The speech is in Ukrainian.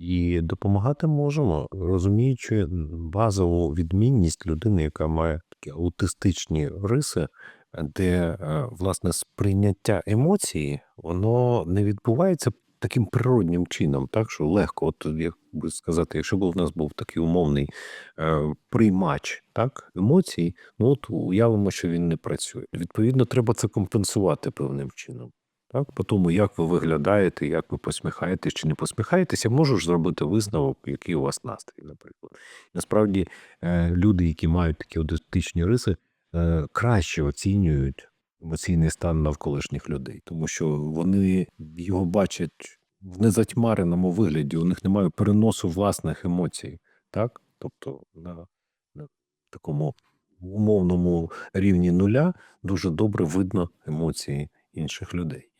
І допомагати можемо, розуміючи базову відмінність людини, яка має такі аутистичні риси, де е, власне сприйняття емоцій, воно не відбувається таким природнім чином, так що легко, от як би сказати, якщо б у нас був такий умовний е, приймач так, емоцій, ну от уявимо, що він не працює. Відповідно, треба це компенсувати певним чином. Так, по тому, як ви виглядаєте, як ви посміхаєтесь чи не посміхаєтеся, можу ж зробити висновок, який у вас настрій, наприклад. Насправді, е, люди, які мають такі аутистичні риси, е, краще оцінюють емоційний стан навколишніх людей, тому що вони його бачать в незатьмареному вигляді, у них немає переносу власних емоцій. Так? Тобто на, на такому умовному рівні нуля дуже добре видно емоції інших людей.